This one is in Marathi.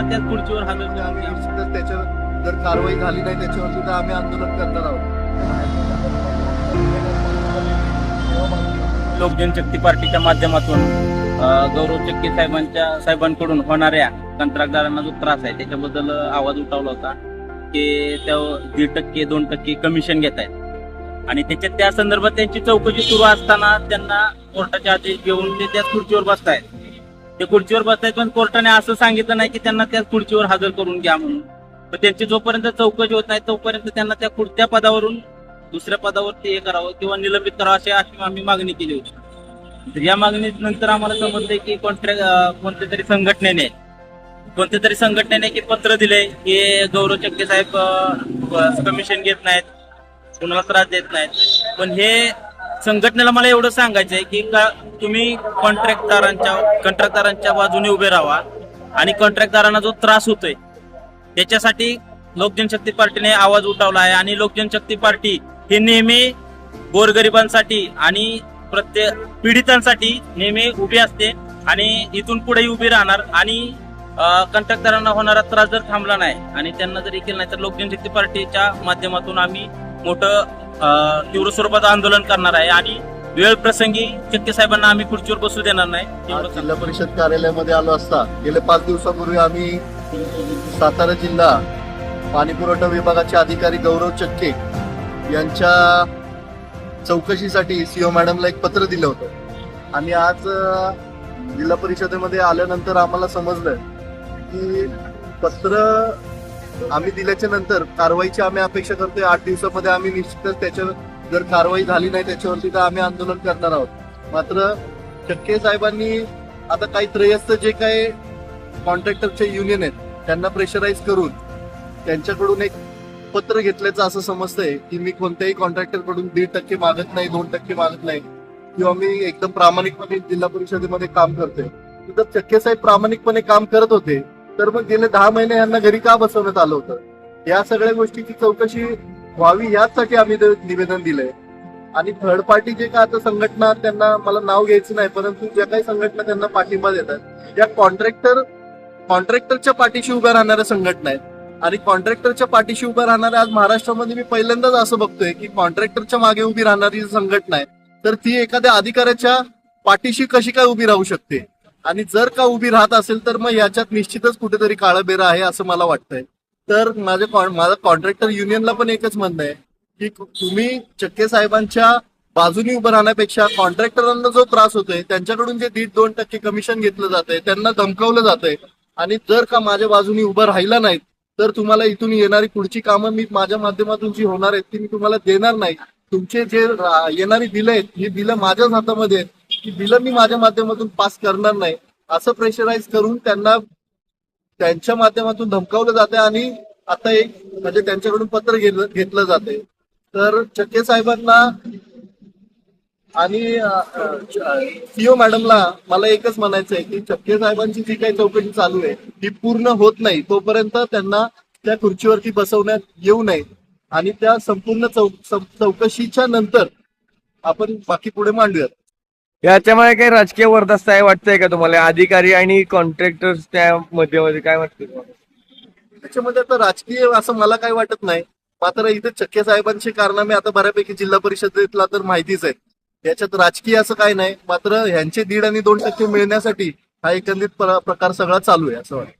त्याच खुर्चीवर हजर आम्ही त्याच्यावर जर कारवाई झाली नाही त्याच्यावरती तर आम्ही आंदोलन करणार आहोत. लोक जनशक्ती पार्टीच्या माध्यमातून गौरव चक्के साहेबांच्या साहेबांकडून होणाऱ्या कंत्राटदारांना जो त्रास आहे त्याच्याबद्दल आवाज उठवला होता की त्या दीड टक्के दोन टक्के कमिशन घेत आहेत. आणि त्याच्यात त्या संदर्भात त्यांची चौकशी सुरू असताना त्यांना कोर्टाचे आदेश घेऊन ते त्याच खुर्चीवर बसतायत. ते खुर्चीवर बसतायत पण कोर्टाने असं सांगितलं नाही की त्यांना त्या खुर्चीवर हजर करून घ्या म्हणून. पण त्यांची जोपर्यंत चौकशी होत नाही तोपर्यंत त्यांना त्या खुर्- पदावरून दुसऱ्या पदावरती हे करावं किंवा निलंबित करावं अशी अशी आम्ही मागणी केली होती. तर या मागणीनंतर आम्हाला समजलंय की कॉन्ट्रॅक्ट कोणत्या तरी संघटनेने कोणत्या तरी संघटनेने की पत्र दिले की गौरव चक्के साहेब कमिशन घेत नाहीत कुणाला त्रास देत नाहीत. पण हे संघटनेला मला एवढं सांगायचं आहे की का तुम्ही कॉन्ट्रॅक्टदारांच्या कॉन्ट्रॅक्टदारांच्या बाजूने उभे राहा आणि कॉन्ट्रॅक्टदारांना जो त्रास होतोय त्याच्यासाठी लोकजनशक्ती पार्टीने आवाज उठवला आहे आणि लोकजनशक्ती पार्टी ही नेहमी गोरगरिबांसाठी आणि प्रत्येक पीडितांसाठी नेहमी उभी असते आणि इथून पुढेही उभी राहणार आणि कंट्रॅक्टरांना होणारा त्रास जर थांबला नाही आणि त्यांना जर हे केलं नाही तर लोकजनशक्ती पार्टीच्या माध्यमातून आम्ही मोठं तीव्र स्वरूपात आंदोलन करणार आहे आणि वेळ प्रसंगी चक्के साहेबांना आम्ही खुर्चीवर बसू देणार नाही. जिल्हा परिषद कार्यालयामध्ये आलो असता गेले पाच दिवसापूर्वी आम्ही सातारा जिल्हा पाणी पुरवठा विभागाचे अधिकारी गौरव चक्के यांच्या चौकशीसाठी सीओ मॅडमला एक पत्र दिलं होतं आणि आज जिल्हा परिषदेमध्ये आल्यानंतर आम्हाला समजलं की पत्र आम्ही दिल्याच्या नंतर कारवाईची आम्ही अपेक्षा करतोय. आठ दिवसामध्ये आम्ही निश्चितच त्याच्यावर जर कारवाई झाली नाही त्याच्यावरती तर आम्ही आंदोलन करणार आहोत. मात्र चक्के साहेबांनी आता काही त्रयस्थ जे काही कॉन्ट्रॅक्टरचे युनियन आहेत त्यांना प्रेशराईज करून त्यांच्याकडून एक पत्र घेतल्याचं असं समजतंय की मी कोणत्याही कॉन्ट्रॅक्टरकडून दीड टक्के मागत नाही दोन टक्के मागत नाही. किंवा मी एकदम प्रामाणिकपणे जिल्हा परिषदेमध्ये काम करतोय. तर चक्के साहेब प्रामाणिकपणे काम करत होते. तर मग गेले दहा महिने यांना घरी का बसवण्यात आलं होतं? या सगळ्या गोष्टीची चौकशी व्हावी याचसाठी आम्ही निवेदन दिलंय. आणि थर्ड पार्टी जे काय आता संघटना त्यांना मला नाव घ्यायचं नाही परंतु ज्या काही संघटना त्यांना पाठिंबा देतात या कॉन्ट्रॅक्टर कॉन्ट्रॅक्टरच्या पाठीशी उभ्या राहणाऱ्या संघटना आहेत. आणि कॉन्ट्रॅक्टरच्या पाठीशी उभ्या राहणाऱ्या आज महाराष्ट्रामध्ये मी पहिल्यांदाच असं बघतोय की कॉन्ट्रॅक्टरच्या मागे उभी राहणारी जी संघटना आहे तर ती एखाद्या अधिकाऱ्याच्या पाठीशी कशी काय उभी राहू शकते? आणि जर का उभी राहत असेल तर मग याच्यात निश्चितच कुठेतरी काळबेरा आहे असं मला वाटतंय. तर माझ्या कॉन- माझं कॉन्ट्रॅक्टर युनियनला पण एकच म्हणणं आहे की तुम्ही चक्के साहेबांच्या बाजूनी उभं राहण्यापेक्षा कॉन्ट्रॅक्टरांना जो त्रास होतोय त्यांच्याकडून जे दीड दोन टक्के कमिशन घेतलं जातंय त्यांना धमकावलं जातंय. आणि जर का माझ्या बाजूनी उभं राहिला नाहीत तर तुम्हाला इथून येणारी पुढची कामं मी माझ्या माध्यमातून जी होणार आहेत ती मी तुम्हाला देणार नाही. तुमचे जे येणारी बिलं आहेत ही बिलं माझ्याच हातामध्ये आहेत. की बिलं मी माझ्या माध्यमातून पास करणार नाही असं प्रेशराईज करून त्यांना त्यांच्या माध्यमातून धमकावलं जाते आणि आता एक म्हणजे त्यांच्याकडून पत्र घेतलं घेतलं जाते तर चक्के साहेबांना आणि सीओ मॅडमला मला एकच म्हणायचं आहे की चक्के साहेबांची जी काही चौकशी चालू आहे ती पूर्ण होत नाही. तोपर्यंत त्यांना त्या खुर्चीवरती बसवण्यात येऊ नये. आणि त्या संपूर्ण चौ चौकशीच्या नंतर आपण बाकी पुढे मांडूयात. याच्यामुळे काही राजकीय वरदस्त आहे वाटतंय का तुम्हाला? अधिकारी आणि कॉन्ट्रॅक्टर त्या मध्ये मध्ये काय वाटतं तुम्हाला? त्याच्यामध्ये आता राजकीय असं मला काही वाटत नाही. मात्र इथे चक्के साहेबांची कारनामे आता बऱ्यापैकी जिल्हा परिषदेतला तर माहितीच आहे याच्यात राजकीय असं काही नाही. मात्र ह्यांचे दीड आणि दोन टक्के मिळण्यासाठी हा एकंदरीत प्रकार सगळा चालू आहे असं वाटतं.